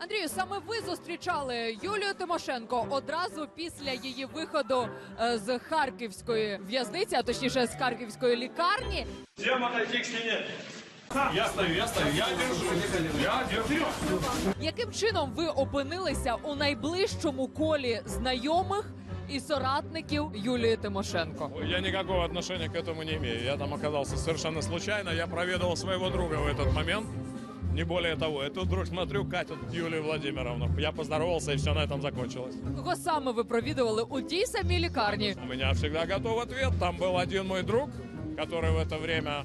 Андрію, саме ви зустрічали Юлію Тимошенко одразу після її виходу е, з харківської в'язниці, а точніше з харківської лікарні. Всем отойти к стене. Я стою, я стою, я держу. Я держу. Яким чином ви опинилися у найближчому колі знайомих і соратників Юлії Тимошенко? Я никакого отношения к этому не имею. Я там оказался совершенно случайно. Я проведывал своего друга в этот момент. Не более того. Я тут вдруг смотрю, катят Юлию Владимировну. Я поздоровался, и все на этом закончилось. Кого саме ви провідували у тій самій лікарні? У меня всегда готов ответ. Там был один мой друг, который в это время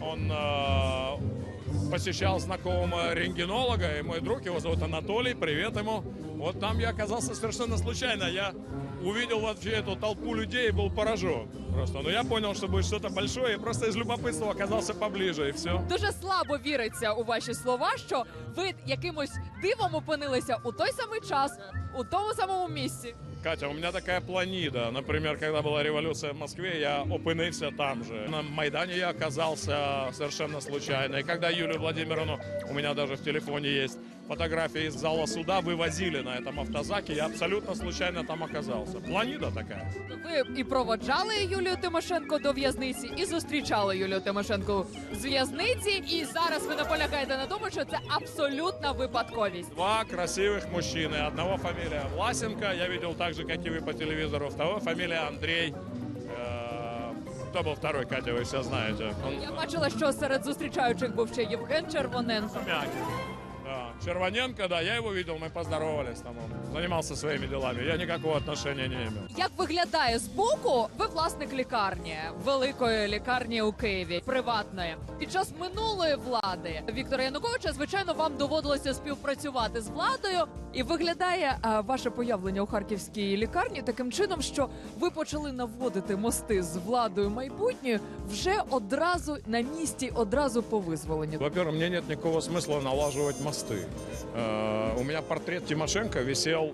он э, посещал знакомого рентгенолога, и мой друг, его зовут Анатолий, привет ему. Вот там я оказался совершенно случайно. Я увидел вообще эту толпу людей и был поражен. Просто, но я понял, что будет что-то большое, и просто из любопытства оказался поближе, и все. Дуже слабо віриться у ваші слова, що ви якимось дивом опинилися у той самий час, у тому самому місці. Катя, у меня такая планида. Например, когда была революция в Москве, я опынился там же. На Майдане я оказался совершенно случайно. И когда Юлию Владимировну, у меня даже в телефоне есть фотографии из зала суда, вывозили на этом автозаке, я абсолютно случайно там оказался. Планида такая. Ви і проводжали Юлію Тимошенко до в'язниці, і зустрічали Юлію Тимошенко з в'язниці. І зараз ви наполягаєте на тому, що це абсолютна випадковість. Два красивых мужчины. Одного фамилия Власенко, я видел так же, как и вы по телевизору. Второго фамилия Андрей. Э, Кто был второй, Катя, вы все знаете. Он Я бачила, що серед зустрічаючих був ще Євген Червоненко. Мягкий. Да. Червоненко, да, я его видел, мы поздоровались там. Он занимался своими делами. Я никакого отношения не имел. Як виглядає збоку? Ви власник лікарні, великої лікарні у Києві, приватної. Під час минулої влади Віктора Януковича, звичайно, вам доводилося співпрацювати з владою. І виглядає а, ваше появлення у харківській лікарні таким чином, що ви почали наводити мости з владою майбутньою вже одразу на місці, одразу по визволенню. Во-первых, мне нет никакого смысла налаживать мосты. Э, У меня портрет Тимошенко висел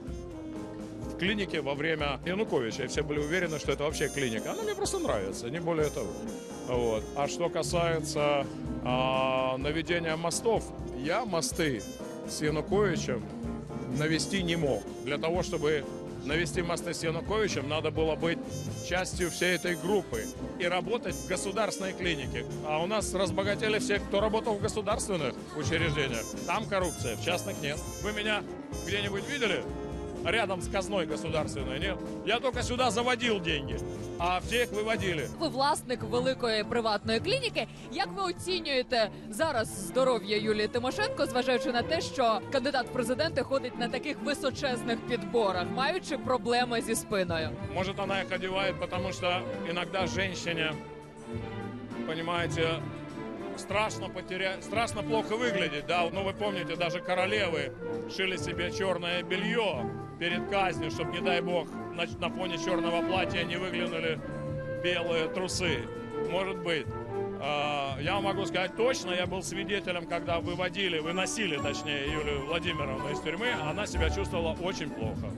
в клинике во время Януковича, и все были уверены, что это вообще клиника. Она мне просто нравится, не более того. Вот. А что касается а, наведения мостов, я мосты с Януковичем навести не мог. Для того, чтобы навести мосты с Януковичем, надо было быть частью всей этой группы и работать в государственной клинике. А у нас разбогатели все, кто работал в государственных учреждениях. Там коррупция, в частных нет. Вы меня где-нибудь видели? Рядом с казной государственной, нет? Я только сюда заводил деньги, а все их выводили. Ви власник великої приватної клініки. Як ви оцінюєте зараз здоров'я Юлії Тимошенко, зважаючи на те, що кандидат в президенти ходить на таких височезних підборах, маючи проблеми зі спиною? Может, она их одевает, потому что иногда женщине, понимаете, страшно потерять, страшно плохо выглядеть, да. Ну, вы помните, даже королевы шили себе черное белье перед казнью, чтобы, не дай бог, на, на фоне черного платья не выглянули белые трусы. Может быть. А, Я могу сказать точно, я был свидетелем, когда выводили, выносили, точнее, Юлию Владимировну из тюрьмы, она себя чувствовала очень плохо.